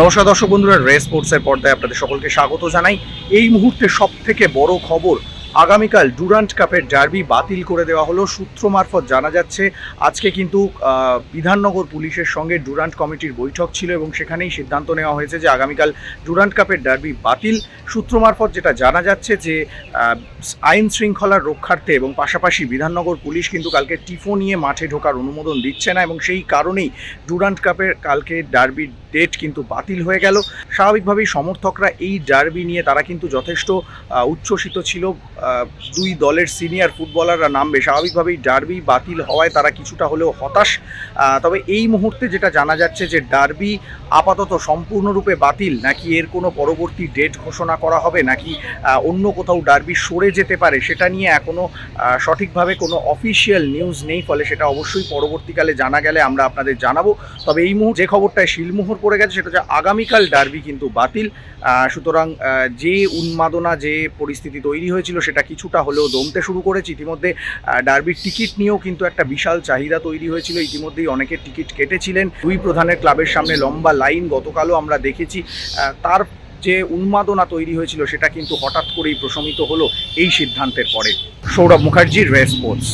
নমস্কার দর্শক বন্ধুরা, রেস স্পোর্টসের পর্দায় আপনাদের সকলকে স্বাগত জানাই। এই মুহূর্তে সব থেকে বড় খবর আগামীকাল ডুরান্ট কাপের ডার্বি বাতিল করে দেওয়া হলো। সূত্র মারফত জানা যাচ্ছে, আজকে কিন্তু বিধাননগর পুলিশের সঙ্গে ডুরান্ট কমিটির বৈঠক ছিল এবং সেখানেই সিদ্ধান্ত নেওয়া হয়েছে যে আগামীকাল ডুরান্ট কাপের ডার্বি বাতিল। সূত্র মারফত যেটা জানা যাচ্ছে যে আইন শৃঙ্খলার রক্ষার্থে এবং পাশাপাশি বিধাননগর পুলিশ কিন্তু কালকে টিফো নিয়ে মাঠে ঢোকার অনুমোদন দিচ্ছে না এবং সেই কারণেই ডুরান্ট কাপের কালকে ডার্বির ডেট কিন্তু বাতিল হয়ে গেল। স্বাভাবিকভাবেই সমর্থকরা এই ডার্বি নিয়ে তারা কিন্তু যথেষ্ট উচ্ছ্বসিত ছিল। দুই দলের সিনিয়র ফুটবলাররা নামবে। স্বাভাবিকভাবেই ডার্বি বাতিল হওয়ায় তারা কিছুটা হলেও হতাশ। তবে এই মুহূর্তে যেটা জানা যাচ্ছে যে ডার্বি আপাতত সম্পূর্ণরূপে বাতিল, নাকি এর কোনো পরবর্তী ডেট ঘোষণা করা হবে, নাকি অন্য কোথাও ডার্বি সরে যেতে পারে, সেটা নিয়ে এখনও সঠিকভাবে কোনো অফিসিয়াল নিউজ নেই, ফলে সেটা অবশ্যই পরবর্তীকালে জানা গেলে আমরা আপনাদের জানাব। তবে এই মুহূর্তে যে খবরটায় শিলমোহর পড়ে গেছে, সেটা হচ্ছে আগামীকাল ডার্বি কিন্তু বাতিল। সুতরাং যে উন্মাদনা, যে পরিস্থিতি তৈরি হয়েছিল সেটা কিছুটা হলেও দমতে শুরু করেছে। ইতিমধ্যে ডার্বির টিকিট নিয়েও কিন্তু একটা বিশাল চাহিদা তৈরি হয়েছিল। ইতিমধ্যেই অনেকে টিকিট কেটেছিলেন। দুই প্রধানের ক্লাবের সামনে লম্বা লাইন গতকালও আমরা দেখেছি। তার যে উন্মাদনা তৈরি হয়েছিল সেটা কিন্তু হঠাৎ করেই প্রশমিত হলো এই সিদ্ধান্তের পরে। সৌরভ মুখার্জির রেস স্পোর্টস।